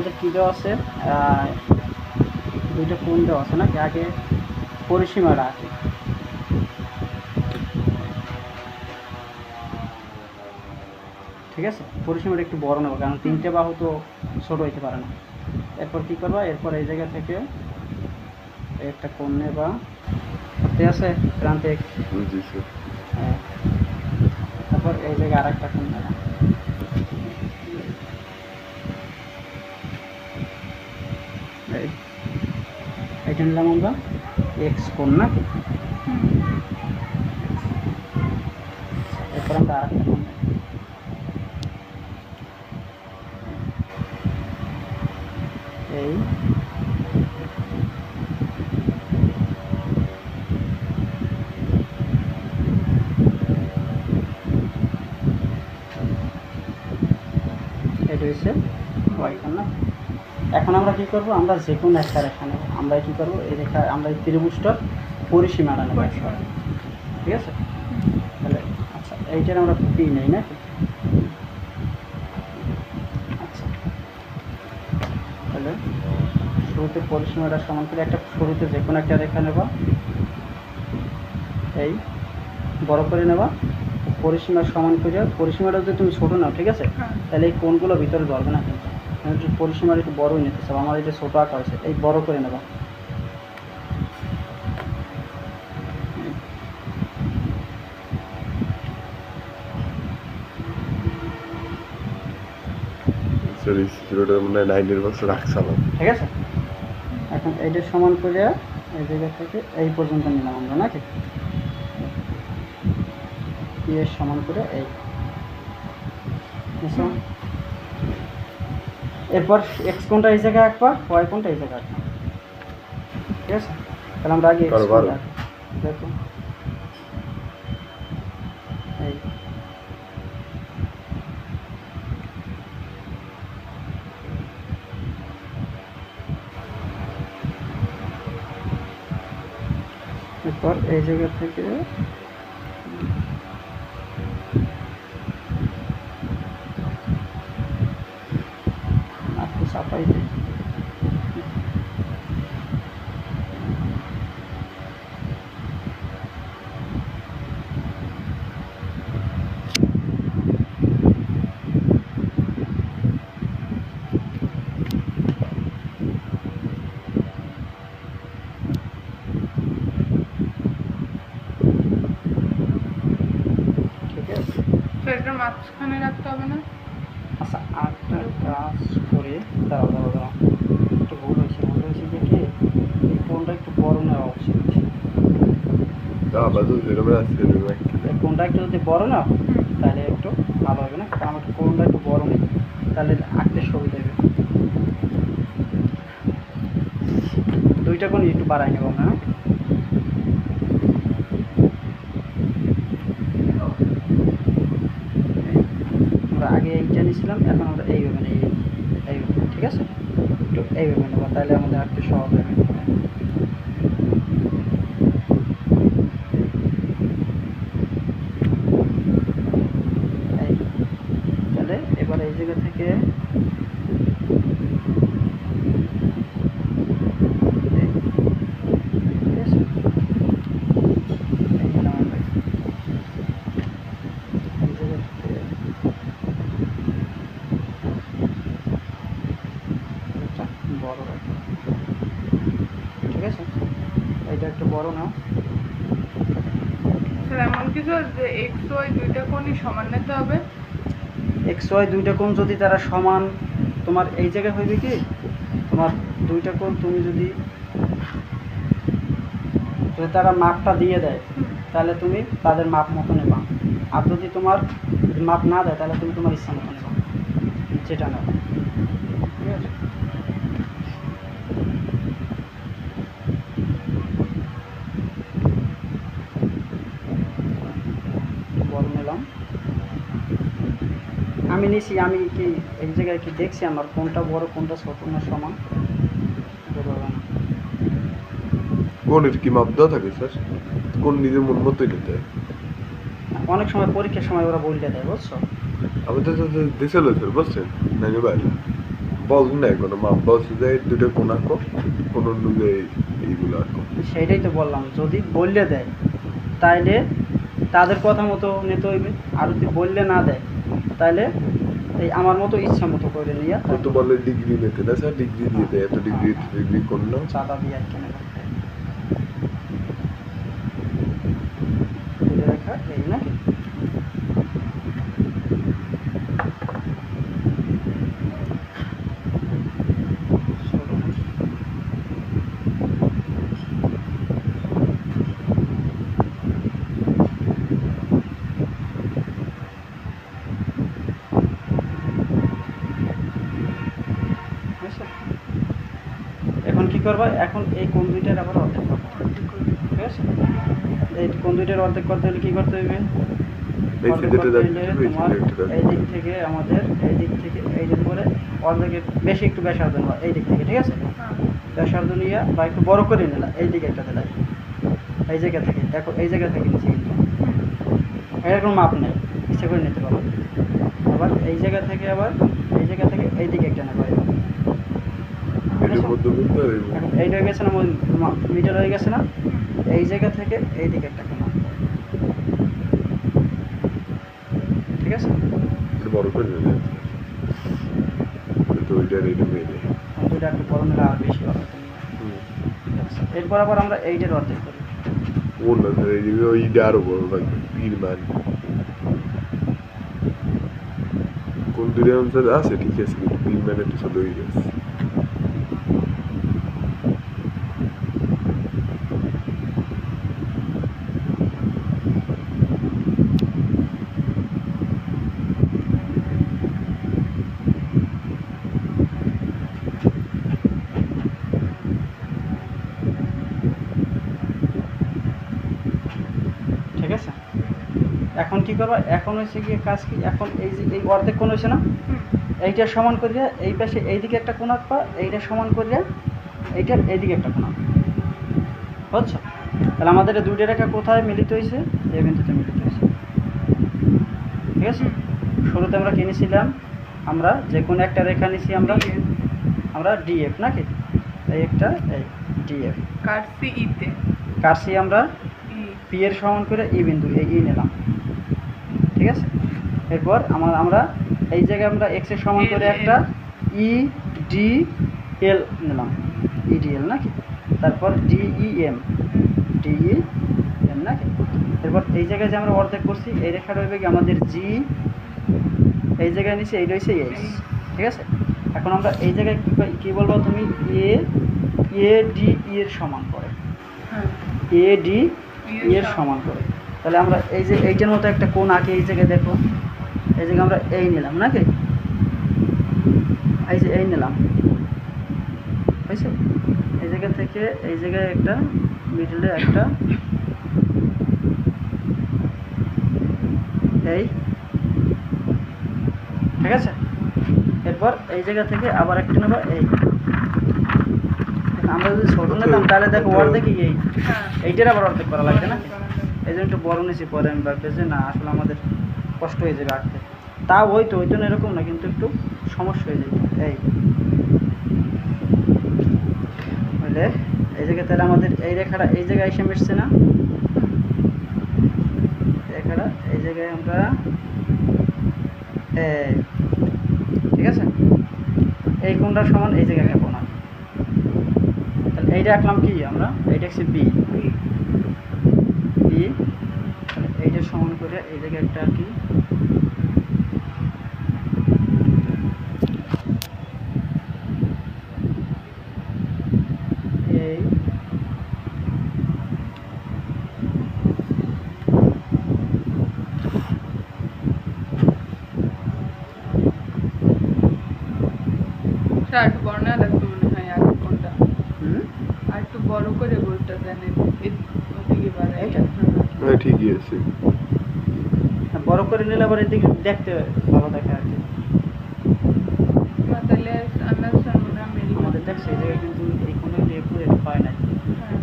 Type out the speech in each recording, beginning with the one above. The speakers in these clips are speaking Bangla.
আমাদের কী দেওয়া আছে? দুইটা কোণ দেওয়া আছে নাকি আগে পরিসীমাটা আছে ঠিক আছে? পরিসীমাটা একটু বড় নেব কারণ তিনটে বাহু তো ছোট হইতে পারে না। এরপর কি করবা? এরপর এই জায়গা থেকে একটা কোণ নেবা। ঠিক আছে? প্রান্তিক হ্যাঁ। তারপর এই জায়গায় আর একটা কোণ নেবা এই এটা নিলাম আমরা এক্স কোণ নাকি এরপর আমরা আর একটা এই। এটা এখন আমরা কি করব? আমরা যে কোনো একটা রেখা নেব আমরা কি করব? এই রেখা আমরা এই ত্রিভুজটার পরিসীমাটা নেব ঠিক আছে? তাহলে আচ্ছা এইটার আমরা পি নেই নাকি আচ্ছা। তাহলে শুরুতে পরিসীমাটা সমান করে একটা শুরুতে যে কোনো একটা রেখা নেবা। এই বড় করে নেবা। পরিসীমা সমান করে পরিসীমাটা যদি তুমি ছোটো নাও ঠিক আছে? হ্যাঁ। তাহলে এই কোণগুলো ভিতরে ধরবে না কিন্তু। একটু পরিসীমার একটু বড়ই নিতে চাও আমার এটা ছোটো আঁকা হয়েছে এই বড় করে নেবা। ঠিক আছে? এখন এইটা সমান করে এই জায়গা থেকে এই পর্যন্ত নিলাম আমরা নাকি? সমান করে এই? এরপর এক্স কোনটা এই জায়গায় আঁকবা? ওয়াই কোনটা এই জায়গায় আঁকবা? ঠিক আছে? তাহলে আমরা আগে এক্স। দেখো। এরপর এই জায়গা থেকে একটু চাপাই দিই ঠিক আছে তো এটার মাঝখানে রাখতে হবে না আচ্ছা আরেকটা কাজ করে দাঁড়াও দাঁড়াও দাঁড়াও। একটু ভুল হয়েছে ভুল হয়েছে যে কি? এই কোনটা একটু বড় নেওয়া উচিত। কোনটা একটু যদি বড় না তাহলে একটু ভালো হবে না? কারণ একটু কোনটা একটু বড় নেই তাহলে আঁকতে সুবিধা হবে দুইটা কোন একটু বাড়াই নেব আমরা হ্যাঁ? আমরা আগে এইটা নিয়েছিলাম এখন আমরা এইভাবে নেই এইভাবে ঠিক আছে? একটু এইভাবে নেব, তাহলে আমাদের আঁকতে সহজ হবে এই তাহলে এবার এই জায়গা থেকে এই, ঠিক আছে? এই নিলাম আমরা। এই জায়গা থেকে এটা বড় রাখো। ঠিক আছে? এইটা একটু বড় নাও। স্যার এমন কিছু যে এক্স ওয়াই দুইটা কোণই সমান নিতে হবে? এক্স ওয়াই দুইটা কোণ যদি তারা সমান তোমার এই জায়গায় হইবে কি? তোমার দুইটা কোণ তুমি যদি যদি তারা মাপটা দিয়ে দেয় তাহলে তুমি তাদের মাপ মতো নেবা। আর যদি তোমার মাপ না দেয় তাহলে তুমি তোমার ইচ্ছা মতো নেবা। যেটা নেবা ঠিক আছে বড় নিলাম আমি নিছি আমি কি এক জায়গায় কি দেখছি আমার কোনটা বড় কোনটা ছোট না সমান? বলতে। কোনের কি মাপ দেওয়া থাকে স্যার? কোন নিজের মন মতোই নিতে অনেক সময় পরীক্ষার সময় ওরা বললে দেয় বুঝছ? আমি তো দিছিল স্যার বুঝছেন? নাইনে ভাই বল না কোনো মাপ বলছে যে দুটো কোনা কো কোন অনুযায়ী এইগুলো আঁকো। সেইটাই তো বললাম যদি বললে দেয় তাইলে তাদের কথা মতো নিতে হইবে আর যদি বললে না দেয় তাইলে এই আমার মতো ইচ্ছা মতো করে নিয়ে কত তো বলে ডিগ্রি নিতে না স্যার? ডিগ্রি দিয়ে দেয় এত ডিগ্রি ডিগ্রি করল? চাঁদা দিয়ে আর কেনে হয়। এই নাকি বুঝছ? এখন কি করবা এখন এই কোন দুইটার আবার অর্ধেক করবা ঠিক আছে এই কোন দুইটার অর্ধেক করতে হলে কি করতে হবে তোমার এই দিক থেকে আমাদের এই দিক থেকে এই দিক করে অর্ধেকের বেশি একটু ব্যাসার্ধ নেওয়া এই দিক থেকে ঠিক আছে? ব্যাসার্ধ নিয়ে বা একটু বড় করে নিলা এই দিকে একটা দিলা এই জায়গা থেকে দেখো এই জায়গা থেকে নিচ্ছি কিন্তু। এর কোনো মাপ নেই ইচ্ছে করে নিতে পারো। আবার এই জায়গা থেকে আবার এই জায়গা থেকে এই দিকে একটা নেবা এবার। এর মধ্যবিত্ত আর এর এখন এইটা গেছে না মিটার হয়ে গেছে না? এই জায়গা থেকে এই দিকে একটা কোনা ঠিক আছে? বড় করে তো ওইটার মেরে এখন দুইটা একটু বড় নিলে আর বেশি হবে। এরপর আবার আমরা এইটার অর্ধেক করি। ও না স্যার এই যে ওইটা আরও বড় লাগবে পীর মান। কোন দূরে আছে? ঠিক আছে কিন্তু পীর মান একটু ছোট হয়ে গেছে ঠিক আছে এখন কি করবা? এখন হচ্ছে গিয়ে কাজ কি? এখন এই যে এই অর্ধেক কোণ হয়েছে না? এইটা সমান করিয়া এই পাশে এইদিকে একটা কোণ আঁকবা এইটা সমান করিয়া এইটার এইদিকে একটা কোণ আঁকবা। বুঝছ? তাহলে আমাদের দুইটা রেখা কোথায় মিলিত হয়েছে এই বিন্দুতে মিলিত হয়েছে ঠিক আছে? শুরুতে আমরা কিনেছিলাম আমরা যে কোনো একটা রেখা নিছি আমরা আমরা ডিএফ নাকি? এই একটা এই ডিএফ কাটছি ইতে কারসি আমরা পি এর সমান করে ই বিন্দু এই ই নিলাম। ঠিক আছে? এরপর আমার আমরা এই জায়গায় আমরা এক্সের সমান করে একটা ই ডি এল নিলাম। ই ডি এল নাকি? তারপর ডি ই এম নাকি? এরপর এই জায়গায় যে আমরা অর্ধেক করছি এই রেখা রইবে কি আমাদের জি এই জায়গায় নিচে এই রয়েছে এইচ ঠিক আছে? এখন আমরা এই জায়গায় কী কী বলব তুমি? এ এ ডি ই এর সমান করে। হ্যাঁ। এ ডি এর সমান করে। তাহলে আমরা এই যে এইটার মতো একটা কোণ আঁকি এই জায়গায় দেখো। এই জায়গায় আমরা এই নিলাম নাকি? এই যে এই নিলাম। হয়েছে? এই জায়গা থেকে এই জায়গায় একটা মিডলে একটা। এই। ঠিক আছে? এরপর এই জায়গা থেকে আবার একটা নেব এই। আমরা যদি ছোট নিতাম তাহলে দেখো অর্ধেকই এই। হ্যাঁ। এইটার আবার অর্ধেক করা লাগবে না এই জন্য একটু বড় নিয়েছি পরে আমি ভাবছি যে না, আসলে আমাদের কষ্ট হয়ে যাবে আঁকতে তাও ওই তো, ওই জন্য এরকম না, কিন্তু একটু সমস্যা হয়ে যায়। এই। বুঝলে এই জায়গায় তাহলে আমাদের এই রেখাটা এই জায়গায় এসে মিশছে না? রেখাটা এই জায়গায় আমরা ঠিক আছে? এই কোণটা সমান এই জায়গায় কোণ আছে। তাহলে এইটা আঁকলাম কি আমরা? এইটা হচ্ছে বি তাহলে এইটা সমান করে এই জায়গায় একটা কি এই একটু বড় না লাগবে মনে হয় আর কোনটা? হুম? আর একটু বড় করে দেন এ- ওদিকে এইটা? হ্যাঁ ঠিকই আছে। হ্যাঁ, বড় করে নিলে আবার এদিকে দেখতে ভালো দেখে আর কি। না, তাহলে আন্দাজ আমাদের দেখছে এই জায়গায় কিন্তু এই কোনো লেবু এটা হয় নাই হ্যাঁ।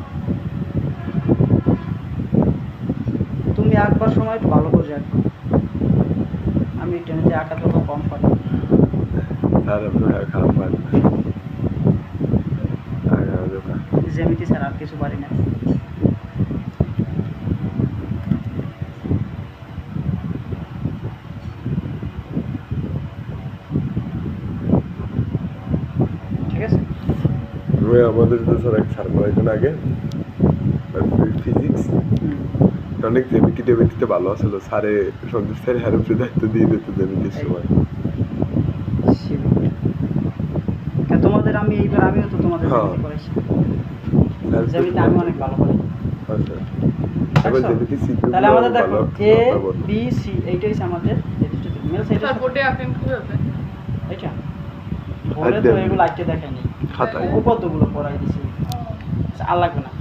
তুমি আঁকবার সময় একটু ভালো করে আঁকো। আমি টেনে আঁকাতে কম পারি। স্যার আপনার খারাপ পারেন না। না। জ্যামিতি স্যার আর কিছু পারি না ঠিক আছে ওই আমাদের তো স্যার এক স্যার কয়েকজন আগে ফিজিক্স অনেক জ্যামিতি টেমিতিতে ভালো আছিল। স্যারে সন্তোষ স্যার হ্যার দায়িত্ব দিয়ে দিত জ্যামিতির সময়। তোমাদের আমি এইবার আমিও তো তোমাদের হ্যাঁ। আমি অনেক ভালো করি। আচ্ছা? জ্যামিতি শিখতে তাহলে আমাদের দেখো এ বি সি এইটাই হচ্ছে আমাদের মেল সাইড স্যার বোর্ডে আঁকেন কীভাবে এইটা। বলে তো এগুলো আজকে দেখাইনি খাতায়। উপপাদ্যগুলো পড়াই দিছি। আল্লাহ আর না।